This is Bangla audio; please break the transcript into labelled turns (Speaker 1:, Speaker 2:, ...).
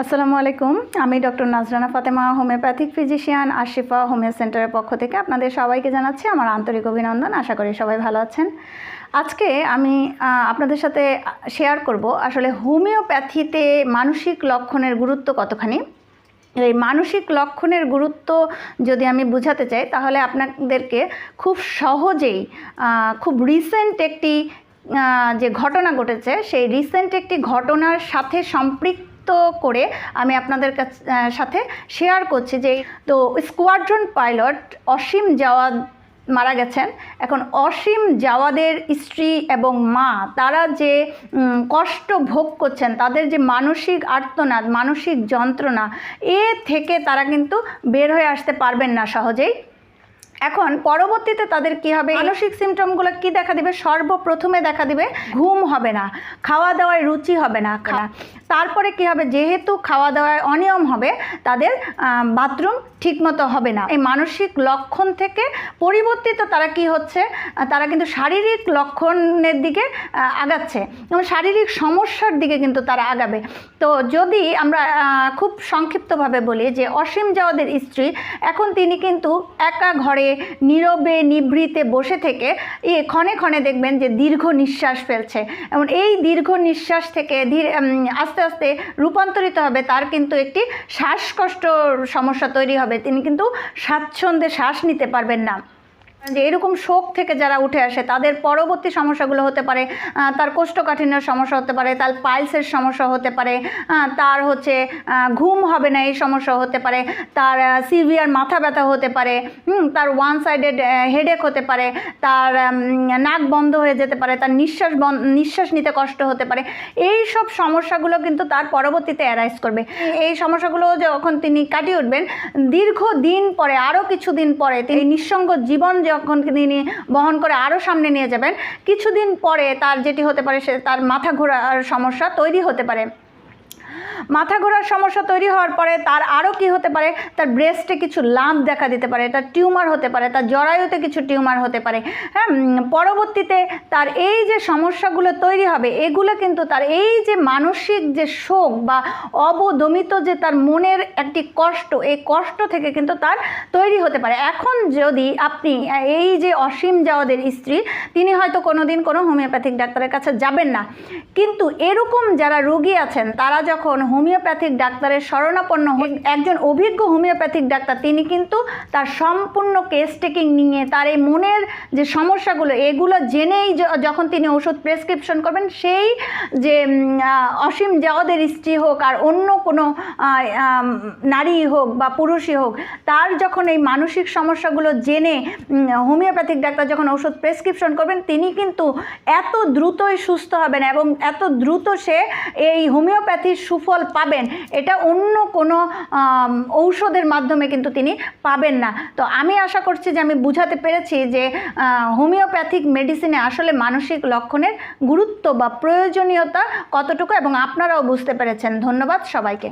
Speaker 1: আসসালামু আলাইকুম। আমি doctor Nazrana Fatema, homeopathic physician Ashifa homeo সেন্টারের পক্ষ থেকে আপনাদের সবাইকে জানাচ্ছি আমার আন্তরিক অভিনন্দন। আশা করি সবাই ভালো আছেন। আজকে আমি আপনাদের সাথে শেয়ার করব আসলে হোমিওপ্যাথিতে মানসিক লক্ষণের গুরুত্ব কতখানি? এই মানসিক লক্ষণের গুরুত্ব যদি আমি বোঝাতে চাই, তাহলে আপনাদেরকে খুব সহজেই খুব রিসেন্ট একটি যে ঘটনা ঘটেছে, সেই রিসেন্ট একটি ঘটনার সাথে সম্পৃক্ত করে আমি আপনাদের সাথে শেয়ার করছি যে, তো স্কোয়াড্রন পাইলট অসীম জাওয়াদ মারা গেছেন। এখন অসীম জাওয়াদের স্ত্রী এবং মা, তারা যে কষ্ট ভোগ করছেন, তাদের যে মানসিক আর্তনাদ, মানসিক যন্ত্রণা, এ থেকে তারা কিন্তু বের হয়ে আসতে পারবেন না সহজেই। এখন পরবর্তীতে তাদের কি হবে? মানসিক সিমটমগুলো কি দেখা দিবে? সর্বপ্রথমে দেখা দিবে ঘুম হবে না খাওয়া দাওয়ায় রুচি হবে না তারপরে কি হবে? যেহেতু খাওয়া দাওয়ায় অনিয়ম হবে তাদের বাথরুম ঠিকমতো হবে না। এই মানসিক লক্ষণ থেকে পরিবর্তিত তারা কি হচ্ছে? তারা কিন্তু শারীরিক লক্ষণের দিকে আগাচ্ছে। এবং শারীরিক সমস্যার দিকে কিন্তু তারা আগাবে। তো যদি আমরা খুব সংক্ষিপ্তভাবে বলি যে অসীম জাওয়াদের স্ত্রী এখন তিনি কিন্তু একা ঘরে নীরবে, নিভৃতে বসে থেকে এ ক্ষণে ক্ষণে দেখবেন যে দীর্ঘ নিঃশ্বাস ফেলছে। এবং এই দীর্ঘ নিঃশ্বাস থেকে ধীরে আস্তে আস্তে রূপান্তরিত হবে, তার কিন্তু একটি শ্বাসকষ্ট সমস্যা তৈরি হবে। তিনি কিন্তু স্বাচ্ছন্দ্যে শ্বাস নিতে পারবেন না। যে এরকম শোক থেকে যারা উঠে আসে, তাদের পরবর্তী সমস্যাগুলো হতে পারে তার কোষ্ঠকাঠিন্যের সমস্যা হতে পারে, তার পাইলসের সমস্যা হতে পারে তার হচ্ছে ঘুম হবে না এই সমস্যা হতে পারে, তার সিভিয়ার মাথা ব্যথা হতে পারে তার ওয়ান সাইডেড হেডেক হতে পারে, তার নাক বন্ধ হয়ে যেতে পারে, তার নিঃশ্বাস নিঃশ্বাস নিতে কষ্ট হতে পারে, এই সব সমস্যাগুলো কিন্তু তার পরবর্তীতে অ্যারাইজ করবে। এই সমস্যাগুলো যখন তিনি কাটিয়ে উঠবেন দীর্ঘ দিন পরে আরও কিছুদিন পরে তিনি নিঃসঙ্গ জীবন যখন তিনি বহন করে আরও সামনে নিয়ে যাবেন। কিছুদিন পরে তার যেটি হতে পারে সে তার মাথা ঘোরার সমস্যা তৈরি হতে পারে। মাথা ঘোরার সমস্যা তৈরি হওয়ার পরে তার আরও কি হতে পারে? তার ব্রেস্টে কিছু লাম্প দেখা দিতে পারে, তার টিউমার হতে পারে, তার জরায়ুতে কিছু টিউমার হতে পারে। হ্যাঁ পরবর্তীতে তার এই যে সমস্যাগুলো তৈরি হবে, এগুলো কিন্তু তার এই যে মানসিক যে শোক বা অবদমিত যে তার মনের একটি কষ্ট, এই কষ্ট থেকে কিন্তু তার তৈরি হতে পারে। এখন যদি আপনি, এই যে অসীম জাওয়াদের স্ত্রী, তিনি হয়তো কোনো দিন কোনো হোমিওপ্যাথিক ডাক্তারের কাছে যাবেন না। কিন্তু এরকম যারা রোগী আছেন, তারা যখন হোমিওপ্যাথিক ডাক্তারের শরণাপন্ন একজন অভিজ্ঞ হোমিওপ্যাথিক ডাক্তার। তিনি কিন্তু তার সম্পূর্ণ কেস টেকিং নিয়ে তার এই মনের যে সমস্যাগুলো এগুলো জেনেই যখন তিনি ওষুধ প্রেসক্রিপশন করবেন সেই যে অসীম জাওয়াদের স্ত্রী হোক আর অন্য কোনো নারী হোক বা পুরুষই হোক তার যখন এই মানসিক সমস্যাগুলো জেনে হোমিওপ্যাথিক ডাক্তার যখন ওষুধ প্রেসক্রিপশন করবেন তিনি কিন্তু এত দ্রুতই সুস্থ হবেন এবং এত দ্রুত সে এই হোমিওপ্যাথির সুফল পাবেন। এটা অন্য কোনো ঔষধের মাধ্যমে কিন্তু তিনি পাবেন না। তো আমি আশা করছি যে আমি বুঝাতে পেরেছি যে হোমিওপ্যাথিক মেডিসিনে আসলে মানসিক লক্ষণের গুরুত্ব বা প্রয়োজনীয়তা কতটুকু এবং আপনারাও বুঝতে পেরেছেন। ধন্যবাদ সবাইকে।